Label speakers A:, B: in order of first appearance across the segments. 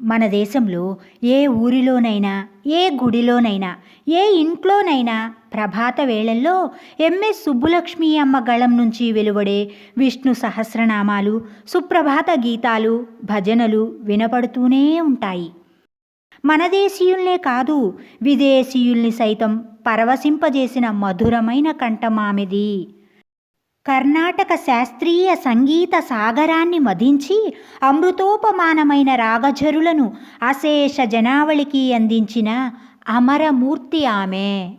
A: మన దేశంలో ఏ ఊరిలోనైనా ఏ గుడిలోనైనా ఏ ఇంట్లోనైనా ప్రభాత వేళల్లో ఎంఎస్ సుబ్బులక్ష్మి అమ్మ గళం నుంచి వెలువడే విష్ణు సహస్రనామాలు సుప్రభాత గీతాలు భజనలు వినపడుతూనే ఉంటాయి. మన దేశీయుల్నే కాదు విదేశీయుల్ని సైతం పరవశింపజేసిన మధురమైన కంఠమామిది కర్ణాటక శాస్త్రీయ సంగీత సాగరాన్ని మదించి అమృతోపమానమైన రాగజరులను అశేష జనావళికి అందించిన అమరమూర్తి ఆమె.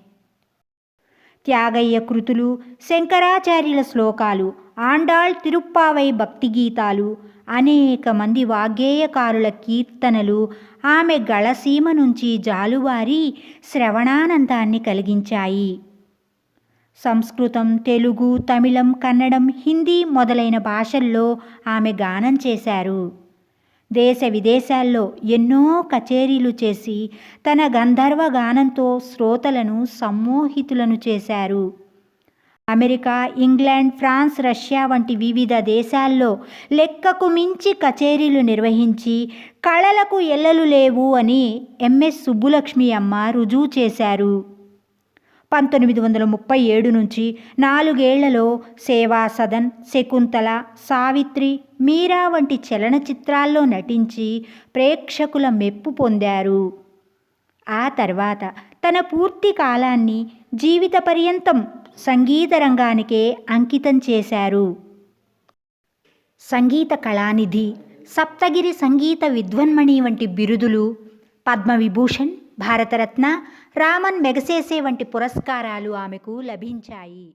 A: త్యాగయ్య కృతులు శంకరాచార్యుల శ్లోకాలు ఆండాళ్ తిరుప్పావై భక్తి గీతాలు అనేక మంది వాగ్గేయకారుల కీర్తనలు ఆమె గళసీమ నుంచి జాలువారి శ్రవణానందాన్ని కలిగించాయి. సంస్కృతం తెలుగు తమిళం కన్నడం హిందీ మొదలైన భాషల్లో ఆమె గానం చేశారు. దేశ విదేశాల్లో ఎన్నో కచేరీలు చేసి తన గంధర్వ గానంతో శ్రోతలను సమ్మోహితులను చేశారు. అమెరికా ఇంగ్లాండ్ ఫ్రాన్స్ రష్యా వంటి వివిధ దేశాల్లో లెక్కకు మించి కచేరీలు నిర్వహించి కళలకు ఎల్లలు లేవు అని ఎంఎస్ సుబ్బులక్ష్మి అమ్మ రుజువు చేశారు. పంతొమ్మిది వందల ముప్పై ఏడు నుంచి నాలుగేళ్ళలో సేవా సదన్ శకుంతల సావిత్రి మీరా వంటి చలనచిత్రాల్లో నటించి ప్రేక్షకుల మెప్పు పొందారు. ఆ తర్వాత తన పూర్తి కాలాన్ని జీవిత పర్యంతం సంగీత రంగానికే అంకితం చేశారు. సంగీత కళానిధి సప్తగిరి సంగీత విద్వన్మణి వంటి బిరుదులు పద్మవిభూషణ్ భారతరత్న రామన్ మెగసేసే వంటి పురస్కారాలు ఆమెకు లభించాయి.